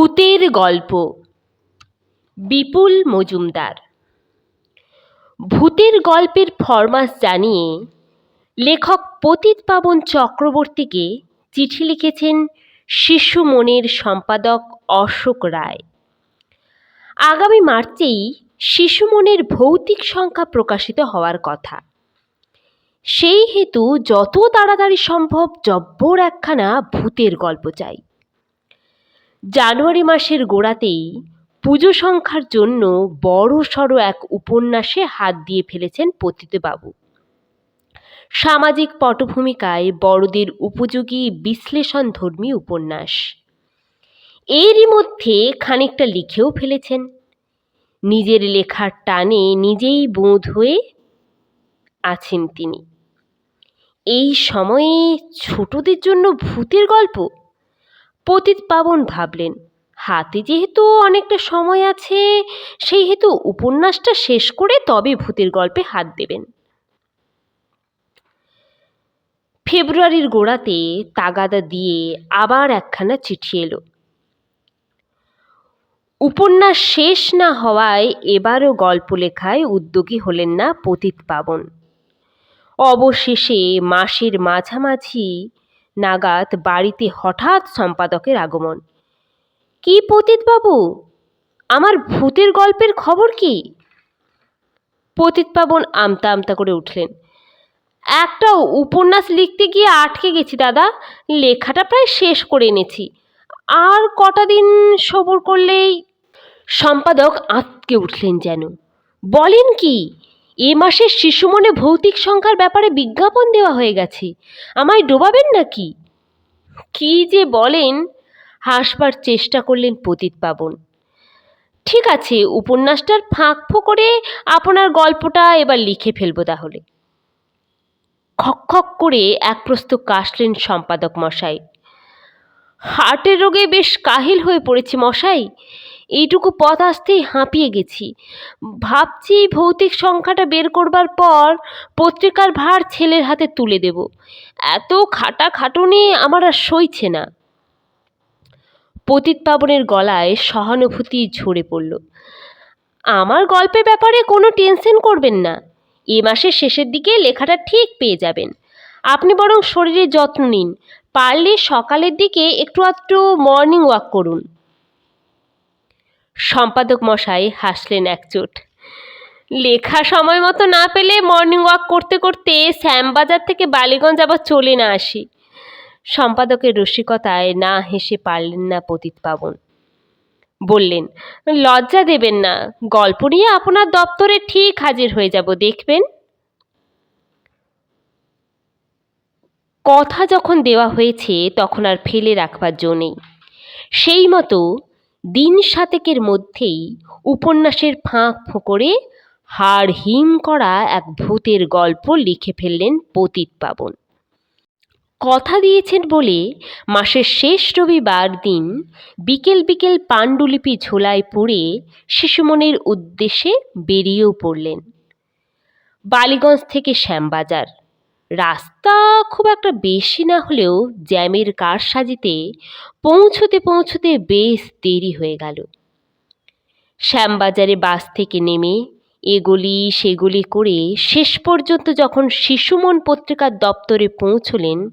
ভূতের গল্প। বিপুল মজুমদার। ভূতের গল্পের ফরমাস জানিয়ে লেখক পতিত পাবন চক্রবর্তীকে চিঠি লিখেছেন শিশু মনের সম্পাদক অশোক রায়। আগামী মার্চেই শিশু মনের ভৌতিক সংখ্যা প্রকাশিত হওয়ার কথা। সেই হেতু যত তাড়াতাড়ি সম্ভব জব্বর একখানা ভূতের গল্প চাই। জানুয়ারি মাসের গোড়াতেই পুজো সংখ্যার জন্য বড় সড়ো এক উপন্যাসে হাত দিয়ে ফেলেছেন পতিতবাবু। সামাজিক পটভূমিকায় বড়দের উপযোগী বিশ্লেষণধর্মী উপন্যাস। এরই মধ্যে খানিকটা লিখেও ফেলেছেন। নিজের লেখার টানে নিজেই বোধ হয়ে আছেন তিনি। এই সময়ে ছোটদের জন্য ভূতের গল্প? পতিত পাবন ভাবলেন। হাতে যেহেতু অনেকটা সময় আছে সেই হেতু উপন্যাসটা শেষ করে তবে ভূতের গল্পে হাত দেবেন। ফেব্রুয়ারির গোড়াতে তাগাদা দিয়ে আবার একখানা চিঠি এলো। উপন্যাস শেষ না হওয়ায় এবারও গল্প লেখায় উদ্যোগী হলেন না পতিত পাবন। অবশেষে মাসের মাঝামাঝি নাগাদ বাড়িতে হঠাৎ সম্পাদকের আগমন। কি পতিতবাবু আমার ভূতের গল্পের খবর কি? পতিতপাবন আমতা আমতা করে উঠলেন। একটা উপন্যাস লিখতে গিয়ে আটকে গেছি দাদা। লেখাটা প্রায় শেষ করে এনেছি। আর কটা দিন সবর করলেই? সম্পাদক আঁতকে উঠলেন যেন। বলেন কি? এ মাসে শিশু মনে ভৌতিক সংখ্যার ব্যাপারে বিজ্ঞাপন দেওয়া হয়ে গেছে। আমায় ডোবাবেন নাকি? কি যে বলেন, হাসবার চেষ্টা করলেন পতিত পাবন ঠিক আছে, উপন্যাসটার ফাঁক করে আপনার গল্পটা এবার লিখে ফেলব তাহলে। খক করে এক প্রস্ত কাশলেন সম্পাদক মশাই। হার্টের রোগে বেশ কাহিল হয়ে পড়েছে মশাই। এইটুকু পথ আসতেই হাঁপিয়ে গেছি। ভাবছি ভৌতিক সংখ্যাটা বের করবার পর পত্রিকার ভার ছেলের হাতে তুলে দেব। এত খাটা খাটুনি আমার আর সইছে না। পতিত পাবনের গলায় সহানুভূতি ঝরে পড়ল। আমার গল্পের ব্যাপারে কোনো টেনশন করবেন না। এ মাসের শেষের দিকে লেখাটা ঠিক পেয়ে যাবেন। আপনি বরং শরীরের যত্ন নিন। পারলে সকালের দিকে একটু আধটু মর্নিং ওয়াক করুন। সম্পাদক মশাই হাসলেন একচোট। লেখা সময় মতো না পেলে মর্নিং ওয়াক করতে করতে শ্যামবাজার থেকে বালিগঞ্জ আবার চলে না আসি। সম্পাদকের রসিকতায় না হেসে পারলেন না পতিত পাবন বললেন, লজ্জা দেবেন না, গল্প নিয়ে আপনার দপ্তরে ঠিক হাজির হয়ে যাব, দেখবেন? কথা যখন দেওয়া হয়েছে তখন আর ফেলে রাখবার জো নেই। সেই মতো দিন সাতেকের মধ্যেই উপন্যাসের ফাঁক ফোকরে হাড় হিম করা এক ভূতের গল্প লিখে ফেললেন পতিত পাবন কথা দিয়েছেন বলে মাসের শেষ রবিবার দিন বিকেল বিকেল পাণ্ডুলিপি ঝোলায় পুড়ে শিশুমনের উদ্দেশ্যে বেরিয়েও পড়লেন। বালিগঞ্জ থেকে শ্যামবাজার। রাস্তা খুব একটা বেশি না হলেও জ্যামের কার সাজিতে পৌঁছতে পৌঁছতে বেশ দেরি হয়ে গেল। শ্যামবাজারে বাস থেকে নেমে এগুলি সেগুলি করে শেষ পর্যন্ত যখন শিশুমন পত্রিকার দপ্তরে পৌঁছলেন,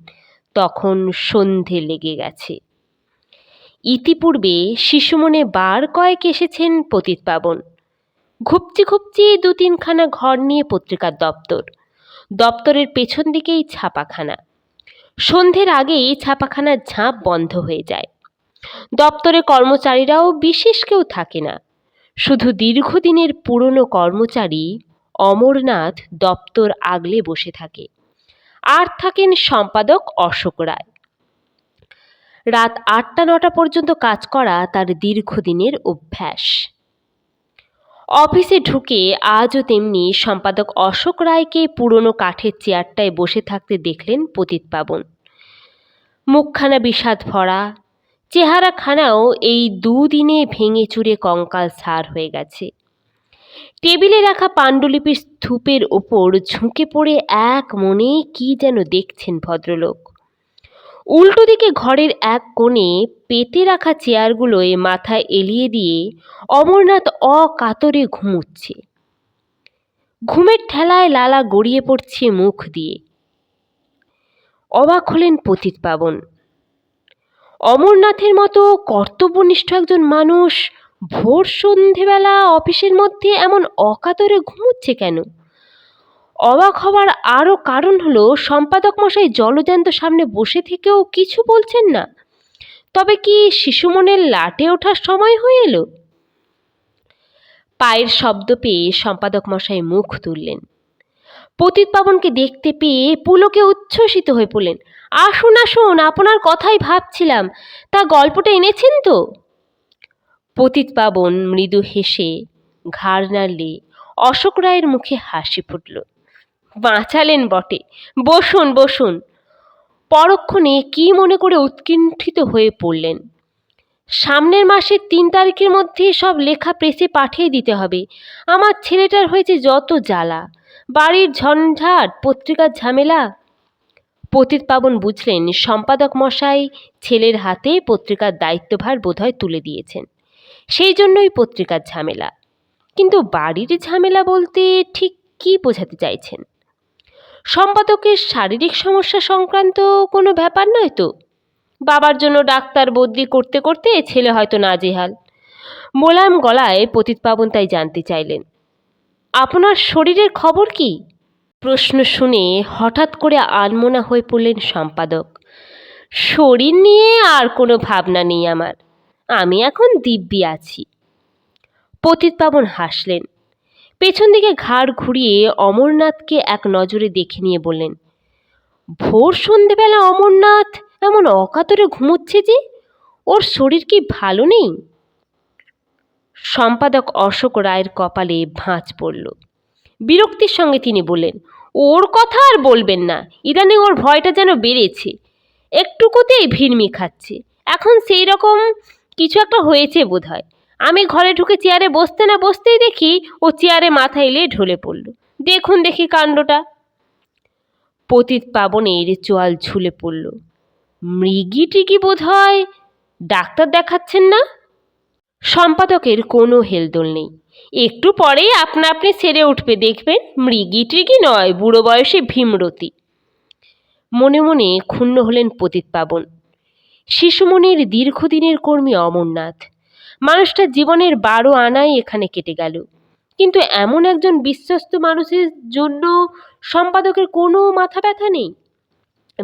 তখন সন্ধে লেগে গেছে। ইতিপূর্বে শিশুমনে বার কয়েক এসেছেন পতিত পাবন ঘুপচি ঘুপচি দু তিনখানা ঘর নিয়ে পত্রিকার দপ্তর। দপ্তরের পেছন দিকেই ছাপাখানা। সন্ধ্যের আগেই ছাপাখানার ঝাঁপ বন্ধ হয়ে যায়। দপ্তরে কর্মচারীরাও বিশেষ কেউ থাকে না। শুধু দীর্ঘদিনের পুরনো কর্মচারী অমরনাথ দপ্তর আগলে বসে থাকে। আর থাকেন সম্পাদক অশোক রায়। রাত আটটা নটা পর্যন্ত কাজ করা তার দীর্ঘদিনের অভ্যাস। অফিসে ঢুকে আজও তেমনি সম্পাদক অশোক রায়কে পুরনো কাঠের চেয়ারটায় বসে থাকতে দেখলেন পতিত পাবন মুখখানা বিষাদ ভরা, চেহারাখানাও এই দুদিনে ভেঙে চুরে কঙ্কাল সার হয়ে গেছে। টেবিলে রাখা পাণ্ডুলিপির স্তূপের ওপর ঝুঁকে পড়ে এক মনে কি যেন দেখছেন ভদ্রলোক। উল্টো দিকে ঘরের এক কোণে পেতে রাখা চেয়ারগুলোয় মাথা এলিয়ে দিয়ে অমরনাথ অকাতরে ঘুমুচ্ছে। ঘুমের ঠেলায় লালা গড়িয়ে পড়ছে মুখ দিয়ে। অবাক হলেন পতিত পাবন। অমরনাথের মতো কর্তব্যনিষ্ঠ একজন মানুষ ভোর সন্ধেবেলা অফিসের মধ্যে এমন অকাতরে ঘুমোচ্ছে কেন? অবাক হবার আরও কারণ হলো, সম্পাদক মশাই জলজ্যান্ত সামনে বসে থেকেও কিছু বলছেন না। তবে কি শিশুমনের লাটে ওঠার সময় হয়ে এলো? পায়ের শব্দ পেয়ে সম্পাদক মশাই মুখ তুললেন। পতিত পাবনকে দেখতে পেয়ে পুলকে উচ্ছ্বসিত হয়ে পড়লেন। আসুন আসুন, আপনার কথাই ভাবছিলাম, তা গল্পটা এনেছেন তো? পতিত পাবন মৃদু হেসে ঘাড় নাড়লে অশোক রায়ের মুখে হাসি ফুটল। বাঁচালেন বটে। বসুন বসুন। পরক্ষণে কি মনে করে উৎকণ্ঠিত হয়ে পড়লেন? সামনের মাসের তিন তারিখের মধ্যে সব লেখা প্রেসে পাঠিয়ে দিতে হবে। আমার ছেলেটার হয়েছে যত জ্বালা। বাড়ির ঝঞ্ঝাট, পত্রিকার ঝামেলা। পতিত পাবন বুঝলেন, সম্পাদক মশাই ছেলের হাতে পত্রিকার দায়িত্বভার বোধহয় তুলে দিয়েছেন। সেই জন্যই পত্রিকার ঝামেলা। কিন্তু বাড়ির ঝামেলা বলতে ঠিক কী বোঝাতে চাইছেন? সম্পাদকের শারীরিক সমস্যা সংক্রান্ত কোনো ব্যাপার নয় তো? বাবার জন্য ডাক্তার বদলি করতে করতে ছেলে হয়তো নাজেহাল। মোলায়েম গলায় পতিত পাবন তাই জানতে চাইলেন। আপনার শরীরের খবর কি? প্রশ্ন শুনে হঠাৎ করে আনমনা হয়ে পড়লেন সম্পাদক। শরীর নিয়ে আর কোনো ভাবনা নেই আমার। আমি এখন দিব্যি আছি। পতিত পাবন হাসলেন। পেছন দিকে ঘাড় ঘুরিয়ে অমরনাথকে এক নজরে দেখে নিয়ে বললেন, ভোর সন্ধেবেলা অমরনাথ এমন অকাতরে ঘুমোচ্ছে যে, ওর শরীর কি ভালো নেই? সম্পাদক অশোক রায়ের কপালে ভাঁজ পড়ল। বিরক্তির সঙ্গে তিনি বললেন, ওর কথা আর বলবেন না, ইদানিং ওর ভয়টা যেন বেড়েছে। একটুকুতেই ভিড়মি খাচ্ছে এখন সেই রকম কিছু একটা হয়েছে বোধহয়। আমি ঘরে ঢুকে চেয়ারে বসতে না বসতেই দেখি ও চেয়ারে মাথা এলে ঢলে পড়ল। দেখুন দেখি কাণ্ডটা। পতিত পাবনের চোয়াল ঝুলে পড়ল। মৃগী টিগি বোধ হয় ডাক্তার দেখাচ্ছেন না? সম্পাদকের কোনো হেলদোল নেই। একটু পরেই আপনা আপনি সেরে উঠবে, দেখবেন মৃগি টৃগি নয়, বুড়ো বয়সে ভীমরতি। মনে মনে ক্ষুণ্ণ হলেন পতিত পাবন। শিশুমনির দীর্ঘদিনের কর্মী অমরনাথ। মানুষটা জীবনের বারো আনাই এখানে কেটে গেল। কিন্তু এমন একজন বিশ্বস্ত মানুষের জন্য সম্পাদকের কোনো মাথা ব্যথা নেই।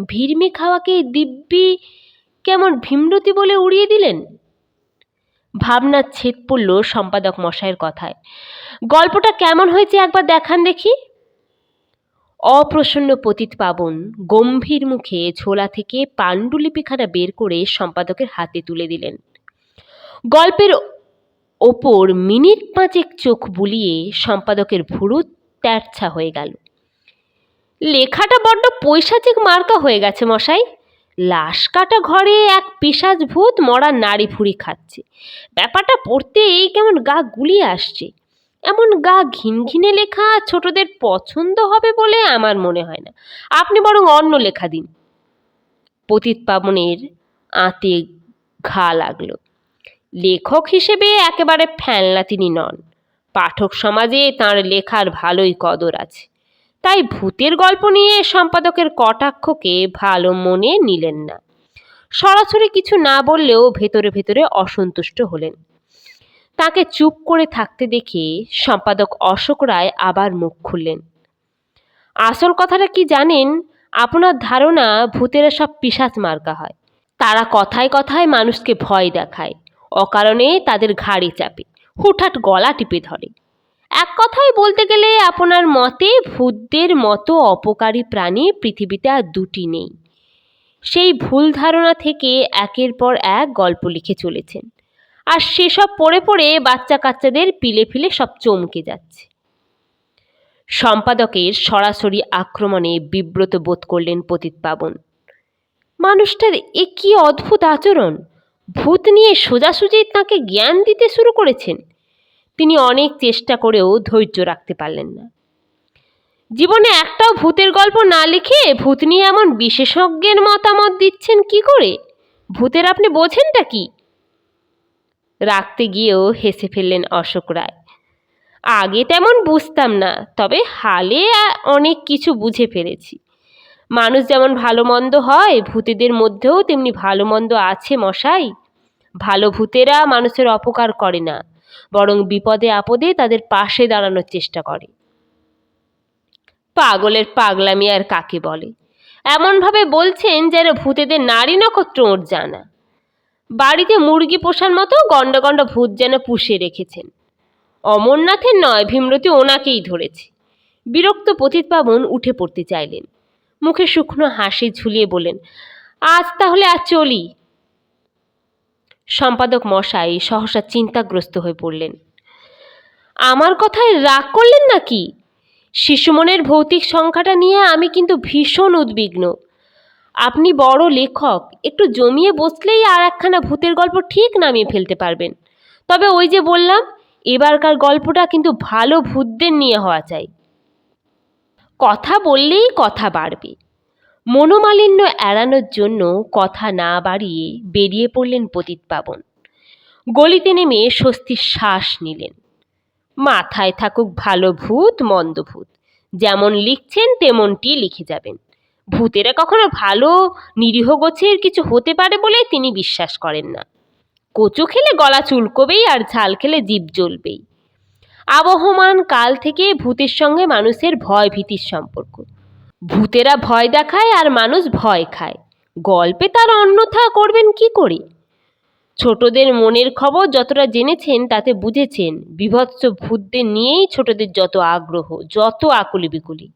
ভিড়মি খাওয়াকে দিব্যি কেমন ভীমরতি বলে উড়িয়ে দিলেন? ভাবনার ছেদ পড়ল সম্পাদক মশাইয়ের কথায়। গল্পটা কেমন হয়েছে একবার দেখান দেখি। অপ্রসন্ন পতিত পাবন গম্ভীর মুখে ঝোলা থেকে পাণ্ডুলিপিখানা বের করে সম্পাদকের হাতে তুলে দিলেন। গল্পের ওপর মিনিট পাঁচেক চোখ বুলিয়ে সম্পাদকের ভুরু তেরছা হয়ে গেল। লেখাটা বড্ড পৈশাচিক মার্কা হয়ে গেছে মশাই। লাশ কাটা ঘরে এক পিসাজ ভূত মরা নাড়ি ফুড়ি খাচ্ছে। ব্যাপারটা পড়তেই কেমন গা গুলিয়ে আসছে। এমন গা ঘিনঘিনে লেখা ছোটদের পছন্দ হবে বলে আমার মনে হয় না। আপনি বরং অন্য লেখা দিন। পতিত পাবনের আঁতে ঘা লাগল। লেখক হিসেবে একেবারে ফ্যানলা তিনি নন। পাঠক সমাজে তাঁর লেখার ভালোই কদর আছে। তাই ভূতের গল্প নিয়ে সম্পাদকের কটাক্ষকে ভালো মনে নিলেন না। সরাসরি কিছু না বললেও ভেতরে ভেতরে অসন্তুষ্ট হলেন। তাকে চুপ করে থাকতে দেখে সম্পাদক অশোক রায় আবার মুখ খুললেন। আসল কথাটা কি জানেন? আপনার ধারণা ভূতেরা সব পিসাচ মার্কা হয়। তারা কথায় কথায় মানুষকে ভয় দেখায়। অকারণে তাদের ঘাড়ে চাপে, হুটহাট গলা টিপে ধরে। এক কথায় বলতে গেলে আপনার মতে ভূতদের মতো অপকারী প্রাণী পৃথিবীতে আর দুটি নেই। সেই ভুল ধারণা থেকে একের পর এক গল্প লিখে চলেছেন। আর সেসব পড়ে পড়ে বাচ্চা কাচ্চাদের পিলে ফিলে সব চমকে যাচ্ছে। সম্পাদকের সরাসরি আক্রমণে বিব্রত বোধ করলেন পতিত পাবন। মানুষটার এ কি অদ্ভুত আচরণ! ভূত নিয়ে সোজাসুজি তাকে জ্ঞান দিতে শুরু করেছেন। তিনি অনেক চেষ্টা করেও ধৈর্য রাখতে পারলেন না। জীবনে একটাও ভূতের গল্প না লিখে ভূত নিয়ে এমন বিশেষজ্ঞের মতামত দিচ্ছেন কি করে? ভূতের আপনি বোঝেনটা কি? রাখতে গিয়েও হেসে ফেললেন অশোক রায়। আগে তেমন বুঝতাম না, তবে হালে অনেক কিছু বুঝে ফেলেছি। মানুষ যেমন ভালো মন্দ হয়, ভূতেদের মধ্যেও তেমনি ভালো মন্দ আছে মশাই। ভালো ভূতেরা মানুষের অপকার করে না, বরং বিপদে আপদে তাদের পাশে দাঁড়ানোর চেষ্টা করে। পাগলের পাগলামি আর কাকে বলে? এমনভাবে বলছেন যেন ভূতেদের নারী নক্ষত্র ওর জানা। বাড়িতে মুরগি পোষার মতো গন্ড গন্ড ভূত যেন পুষে রেখেছেন। অমরনাথের নয় ভীমরতি ওনাকেই ধরেছে। বিরক্ত পতিত পাবন উঠে পড়তে চাইলেন। মুখে শুকনো হাসি ঝুলিয়ে বলেন আজ তাহলে আর চলি। সম্পাদক মশাই সহসা চিন্তাগ্রস্ত হয়ে পড়লেন, আমার কথায় রাগ করলেন নাকি? শিশুমনের ভৌতিক সংখ্যাটা নিয়ে আমি কিন্তু ভীষণ উদ্বিগ্ন। আপনি বড় লেখক, একটু জমিয়ে বসলেই আর একখানা ভূতের গল্প ঠিক নামিয়ে ফেলতে পারবেন। তবে ওই যে বললাম, এবারকার গল্পটা কিন্তু ভালো ভূতদের নিয়ে হওয়া চাই। কথা বললেই কথা বাড়বে। মনোমালিন্য এড়ানোর জন্য কথা না বাড়িয়ে বেরিয়ে পড়লেন পতিত পাবন গলিতে নেমে স্বস্তির শ্বাস নিলেন। মাথায় থাকুক ভালো ভূত, মন্দ ভূত। যেমন লিখছেন, তেমনটি লিখে যাবেন। ভূতেরা কখনো ভালো, নিরীহ গোছের কিছু হতে পারে বলে তিনি বিশ্বাস করেন না। কচু খেলে গলা চুলকবেই আর ঝাল খেলে জীব জ্বলবেই। আবহমান কাল থেকে ভূতের সঙ্গে মানুষের ভয় ভীতির সম্পর্ক। ভূতেরা ভয় দেখায় আর মানুষ ভয় খায়। গল্পে তার অন্যথা করবেন কি করে? ছোটদের মনের খবর যতটা জেনেছেন, তাতে বুঝেছেন, বিভৎস ভূতদের নিয়েই ছোটদের যত আগ্রহ, যত আকুলি বিকুলি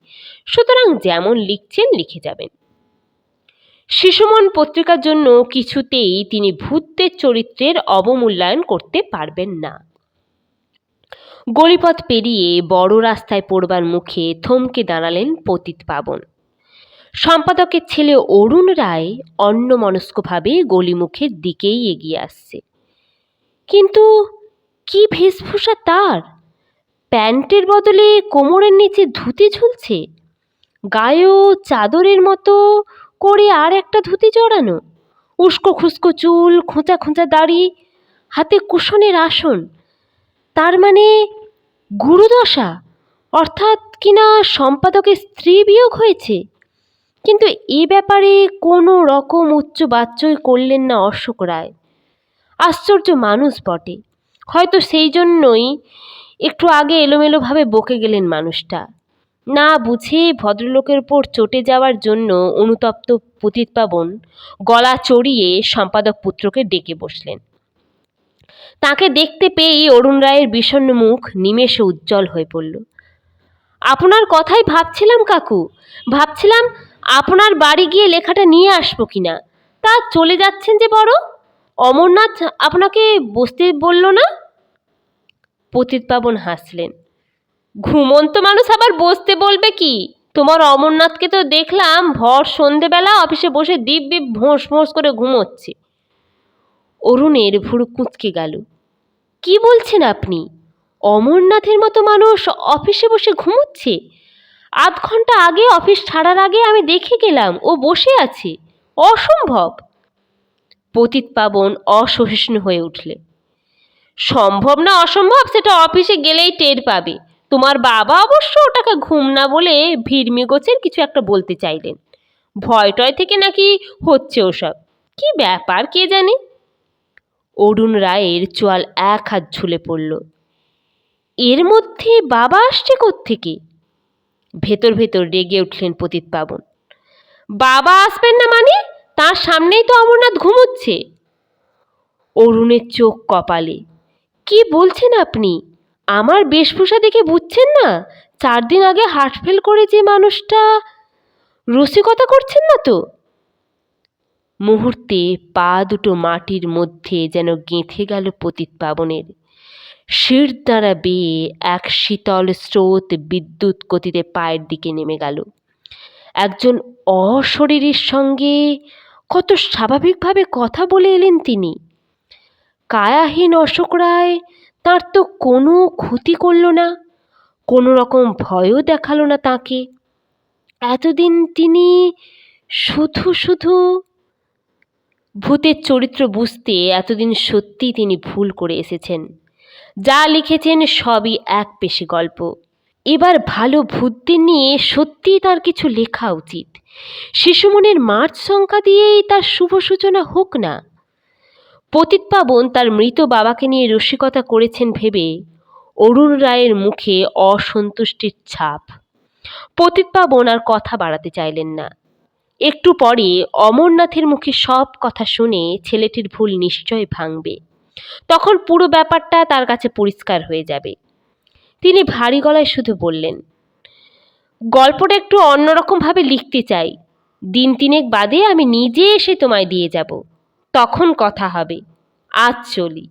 সুতরাং যেমন লিখছেন, লিখে যাবেন। শিশুমন পত্রিকার জন্য কিছুতেই তিনি ভূতদের চরিত্রের অবমূল্যায়ন করতে পারবেন না। গলিপথ পেরিয়ে বড় রাস্তায় পড়বার মুখে থমকে দাঁড়ালেন পতিত পাবন। সম্পাদকের ছেলে অরুণ রায় অন্যমনস্কভাবে গলিমুখের দিকেই এগিয়ে আসছে। কিন্তু কি বেশভূষা তার? প্যান্টের বদলে কোমরের নিচে ধুতি ঝুলছে? গায়েও চাদরের মতো করে আর একটা ধুতি জড়ানো? উস্কো খুস্কো চুল, খোঁচা খোঁচা দাড়ি, হাতে কুশনের আসন। তার মানে গুরুদশা। অর্থাৎ কিনা সম্পাদকের স্ত্রী বিয়োগ হয়েছে? কিন্তু এ ব্যাপারে কোনো রকম উচ্চ বাচ্চই করলেন না অশোক রায়। আশ্চর্য মানুষ বটে। হয়তো সেই জন্যই একটু আগে এলোমেলোভাবে বকে গেলেন মানুষটা। না বুঝে ভদ্রলোকের ওপর চটে যাওয়ার জন্য অনুতপ্ত পতিত পাবন গলা চড়িয়ে সম্পাদক পুত্রকে ডেকে বসলেন। তাকে দেখতে পেয়েই অরুণ রায়ের বিষণ্ণ মুখ নিমেষে উজ্জ্বল হয়ে পড়ল। আপনার কথাই ভাবছিলাম, কাকু। ভাবছিলাম আপনার বাড়ি গিয়ে লেখাটা নিয়ে আসব কিনা। তা চলে যাচ্ছেন যে বড়? অমরনাথ আপনাকে বসতে বলল না? পতিত পাবন হাসলেন। ঘুমন্ত মানুষ আবার বসতে বলবে কি? তোমার অমরনাথকে তো দেখলাম ভর সন্ধেবেলা অফিসে বসে দিব্যি ভোঁস ভোঁস করে ঘুমোচ্ছে। অরুণের ভুরু কুঁচকে গেল। কি বলছেন আপনি? অমরনাথের মতো মানুষ অফিসে বসে ঘুমোচ্ছে? আধ ঘণ্টা আগে অফিস ছাড়ার আগে আমি দেখে গেলাম ও বসে আছে। অসম্ভব! পতিত পাবন অসহিষ্ণু হয়ে উঠলে। সম্ভব না অসম্ভব, সেটা অফিসে গেলেই টের পাবে। তোমার বাবা অবশ্য ওটাকে ঘুম না বলে ভিড়মি গোছের কিছু একটা বলতে চাইলেন। ভয় টয় থেকে নাকি হচ্ছে ওসব? কি ব্যাপার কে জানে? অরুণ রায়ের চোয়াল এক হাত ঝুলে পড়ল। এর মধ্যে বাবা আসছে থেকে ভেতর ভেতর রেগে উঠলেন পতিত পাবন বাবা আসবেন না মানে? তার সামনেই তো অমরনাথ ঘুমোচ্ছে। অরুণের চোখ কপালে। কি বলছেন আপনি? আমার বেশভূষা দেখে বুঝছেন না? চার দিন আগে হার্ট ফেল করে যে মানুষটা রসিকতা করছেন না তো? মুহূর্তে পা দুটো মাটির মধ্যে যেন গেঁথে গেল পতিত পাবনের। শির দ্বারা বেয়ে এক শীতল স্রোত বিদ্যুৎ গতিতে পায়ের দিকে নেমে গেল। একজন অশরীরের সঙ্গে কত স্বাভাবিকভাবে কথা বলে এলেন তিনি। কায়াহীন অশোক রায় তাঁর তো কোনো ক্ষতি করল না, কোনো রকম ভয়ও দেখাল না তাকে। এতদিন তিনি শুধু শুধু ভূতের চরিত্র বুঝতে এতদিন সত্যিই তিনি ভুল করে এসেছেন। যা লিখেছেন সবই এক পেশি গল্প। এবার ভালো ভূতদের নিয়ে সত্যিই তার কিছু লেখা উচিত। শিশুমনের মার্চ সংখ্যা দিয়েই তার শুভ সূচনা হোক না। পতিত পাবন তার মৃত বাবাকে নিয়ে রসিকতা করেছেন ভেবে অরুণ রায়ের মুখে অসন্তুষ্টির ছাপ। পতিত পাবন আর কথা বাড়াতে চাইলেন না। একটু পরে অমরনাথের মুখে সব কথা শুনে ছেলেটির ভুল নিশ্চয় ভাঙবে। তখন পুরো ব্যাপারটা তার কাছে পরিষ্কার হয়ে যাবে। তিনি ভারী গলায় শুধু বললেন, গল্পটা একটু অন্যরকমভাবে লিখতে চাই। দিন তিনেক বাদে আমি নিজে এসে তোমায় দিয়ে যাব। তখন কথা হবে। আজ চলি।